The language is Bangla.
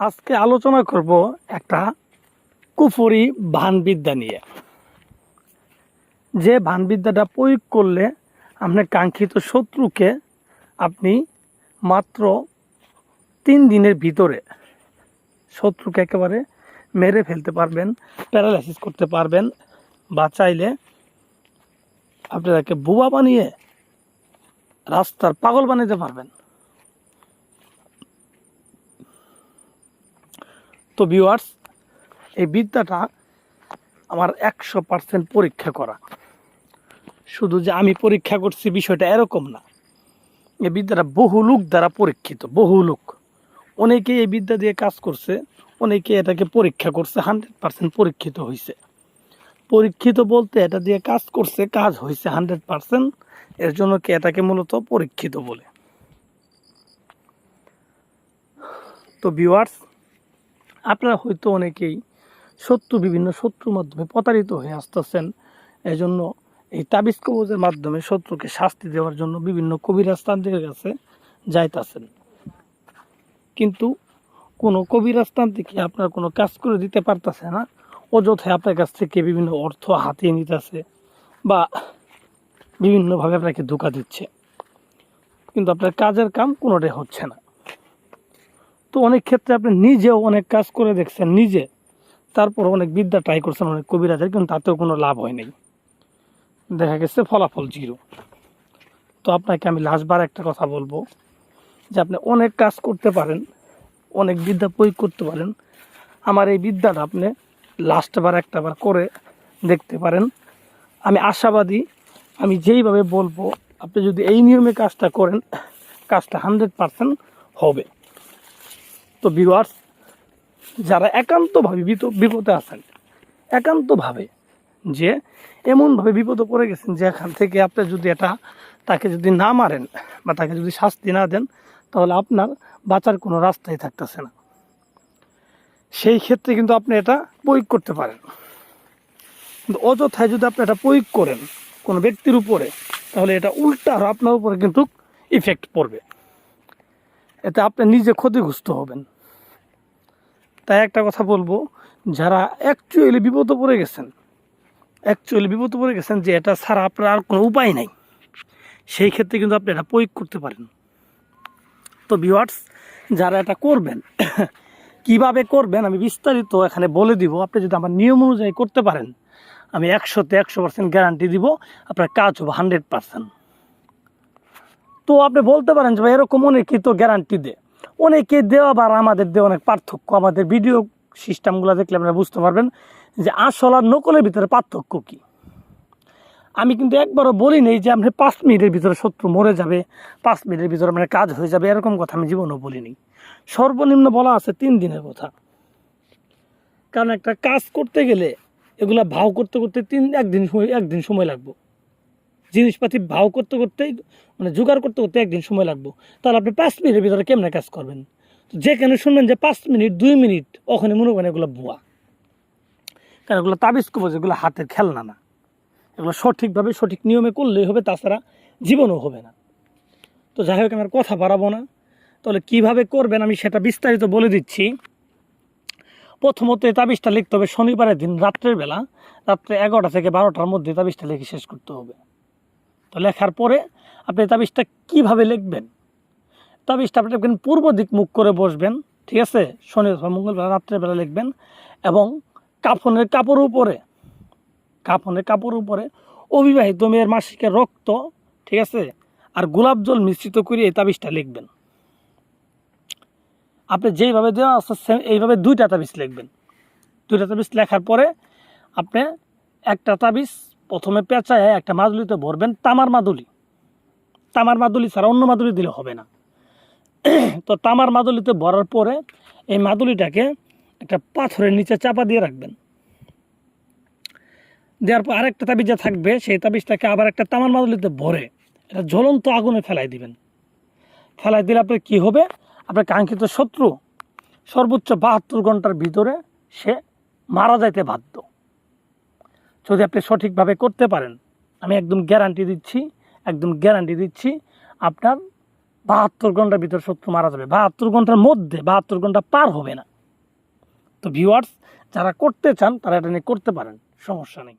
আজকে আলোচনা করব একটা কুফরি ভানবিদ্যা নিয়ে। যে ভানবিদ্যাটা প্রয়োগ করলে আপনার কাঙ্ক্ষিত শত্রুকে আপনি মাত্র তিন দিনের ভিতরে শত্রুকে একেবারে মেরে ফেলতে পারবেন প্যারালাইসিস করতে পারবেন, বা চাইলে আপনি তাকে বুবা বানিয়ে রাস্তার পাগল বানাতে পারবেন। তো ভিউয়ার্স এই বিদ্যাটা আমার একশো পার্সেন্ট পরীক্ষা করা। শুধু যে আমি পরীক্ষা করছি বিষয়টা এরকম না। এই বিদ্যাটা বহু লোক দ্বারা পরীক্ষিত, বহু লোক। অনেকে এই বিদ্যা দিয়ে কাজ করছে অনেকে এটাকে পরীক্ষা করছে হান্ড্রেড পার্সেন্ট পরীক্ষিত হয়েছে পরীক্ষিত বলতে এটা দিয়ে কাজ করছে, কাজ হয়েছে হান্ড্রেড পার্সেন্ট এর জন্য কি এটাকে মূলত পরীক্ষিত বলে? তো ভিউয়ার্স আপনারা হয়তো অনেকেই শত্রু, বিভিন্ন শত্রুর মাধ্যমে প্রতারিত হয়ে আসতেছেন। এই জন্য এই তাবিজ কবজের মাধ্যমে শত্রুকে শাস্তি দেওয়ার জন্য বিভিন্ন কবিরাজ তান্ত্রিকের কাছে যাইতাছেন। কিন্তু কোনো কবিরাজ তান্ত্রিকই আপনার কোনো কাজ করে দিতে পারতেছে না। অযথায় আপনার কাছ থেকে বিভিন্ন অর্থ হাতিয়ে নিতেছে বা বিভিন্নভাবে আপনাকে ধোকা দিচ্ছে। কিন্তু আপনার কাজের কাম কোনোটাই হচ্ছে না। তো অনেক ক্ষেত্রে আপনি নিজেও অনেক কাজ করে দেখছেন নিজে। তারপর অনেক বিদ্যা ট্রাই করছেন অনেক কবিরাজের, কিন্তু তাতেও কোনো লাভ হয় নাই। দেখা গেছে ফলাফল জিরো তো আপনাকে আমি লাস্টবার একটা কথা বলব, যে আপনি অনেক কাজ করতে পারেন, অনেক বিদ্যা প্রয়োগ করতে পারেন। আমার এই বিদ্যাটা আপনি লাস্টবার একটাবার করে দেখতে পারেন। আমি আশাবাদী, আমি যেইভাবে বলব, আপনি যদি এই নিয়মে কাজটা করেন, কাজটা হান্ড্রেড পারসেন্ট হবে। তো ভিউয়ার্স যারা একান্তভাবে বিপদে আছেন, একান্তভাবে যে এমনভাবে বিপদে পড়ে গেছেন যে এখান থেকে আপনি যদি এটা, তাকে যদি না মারেন বা তাকে যদি শাস্তি না দেন, তাহলে আপনার বাঁচার কোনো রাস্তাই থাকতেছে না। সেই ক্ষেত্রে কিন্তু আপনি এটা প্রয়োগ করতে পারেন। কিন্তু অযথায় যদি আপনি এটা প্রয়োগ করেন কোনো ব্যক্তির উপরে, তাহলে এটা উল্টা আরও আপনার উপরে কিন্তু ইফেক্ট পড়বে। এতে আপনি নিজে ক্ষতিগ্রস্ত হবেন। তাই একটা কথা বলব, যারা অ্যাকচুয়ালি বিপদে পড়ে গেছেন অ্যাকচুয়ালি বিপদে পড়ে গেছেন যে এটা ছাড়া আপনার আর কোনো উপায় নাই, সেই ক্ষেত্রে কিন্তু আপনি এটা প্রয়োগ করতে পারেন। তো ভিওয়ার্স যারা এটা করবেন, কীভাবে করবেন আমি বিস্তারিত এখানে বলে দিব। আপনি যদি আমার নিয়ম অনুযায়ী করতে পারেন, আমি একশোতে একশো পার্সেন্ট গ্যারান্টি দিব, আপনার কাজ হবে হান্ড্রেড পার্সেন্ট তো আপনি বলতে পারেন যে ভাই এরকম অনেকেই তো গ্যারান্টি দেয়। অনেকে দেওয়া বা আমাদের দেওয়া অনেক পার্থক্য। আমাদের ভিডিও সিস্টেমগুলো দেখলে আপনারা বুঝতে পারবেন যে আসল আর নকলের ভিতরে পার্থক্য কী। আমি কিন্তু একবারও বলি নেই যে আপনি পাঁচ মিনিটের ভিতরে শত্রু মরে যাবে, পাঁচ মিনিটের ভিতরে আপনার কাজ হয়ে যাবে, এরকম কথা আমি জীবনেও বলিনি সর্বনিম্ন বলা আছে তিন দিনের কথা। কারণ একটা কাজ করতে গেলে এগুলা ভাও করতে করতে তিন, একদিন সময় একদিন সময় লাগবে। জিনিসপাতি ভাও করতে করতেই মানে জোগাড় করতে করতে একদিন সময় লাগবো। তাহলে আপনি পাঁচ মিনিটের ভিতরে কেমনে কাজ করবেন? তো যেখানে শুনবেন যে পাঁচ মিনিট, দুই মিনিট, ওখানে মনে করেন এগুলো ভুয়া। কারণ এগুলো তাবিজ কবজ, এগুলো হাতের খেলনা না। এগুলো সঠিকভাবে সঠিক নিয়মে করলেই হবে, তাছাড়া জীবনও হবে না। তো যাই হোক, আমার কথা বাড়াবো না। তাহলে কীভাবে করবেন আমি সেটা বিস্তারিত বলে দিচ্ছি। প্রথমত এই তাবিজটা লিখতে হবে শনিবারের দিন রাত্রের বেলা। রাত্রে এগারোটা থেকে বারোটার মধ্যে তাবিজটা লিখে শেষ করতে হবে। তো লেখার পরে আপনি তাবিজটা কীভাবে লিখবেন? তাবিজটা আপনি লিখবেন পূর্ব দিক মুখ করে বসবেন, ঠিক আছে? শনি মঙ্গলবার রাত্রের বেলা লিখবেন এবং কাফনের কাপড়ের উপরে, কাফনের কাপড়ের উপরে অবিবাহিত মেয়ের মাসিকের রক্ত, ঠিক আছে? আর গোলাপ জল মিশ্রিত করে এই তাবিজটা লিখবেন। আপনি যেইভাবে দেওয়া আছে এইভাবে দুইটা তাবিজ লিখবেন। দুইটা তাবিজ লেখার পরে আপনি একটা তাবিজ প্রথমে পেঁচায় একটা মাদুলিতে ভরবেন তামার মাদুলি তামার মাদুলি ছাড়া অন্য মাদুলি দিলে হবে না। তো তামার মাদুলিতে ভরার পরে এই মাদুলিটাকে একটা পাথরের নিচে চাপা দিয়ে রাখবেন। দেওয়ার পর আরেকটা তাবিজ যা থাকবে, সেই তাবিজটাকে আবার একটা তামার মাদুলিতে ভরে এটা জ্বলন্ত আগুনে ফেলাই দিবেন। ফেলাই দিলে আপনার কী হবে? আপনার কাঙ্ক্ষিত শত্রু সর্বোচ্চ বাহাত্তর ঘণ্টার ভিতরে সে মারা যাইতে বাধ্য। যদি আপনি সঠিকভাবে করতে পারেন, আমি একদম গ্যারান্টি দিচ্ছি, একদম গ্যারান্টি দিচ্ছি, আপনার বাহাত্তর ঘণ্টার ভিতর শত্রু মারা যাবে। বাহাত্তর ঘণ্টার মধ্যে বাহাত্তর ঘণ্টা পার হবে না। তো ভিউয়ার্স যারা করতে চান, তারা এটা নিয়ে করতে পারেন, সমস্যা নেই।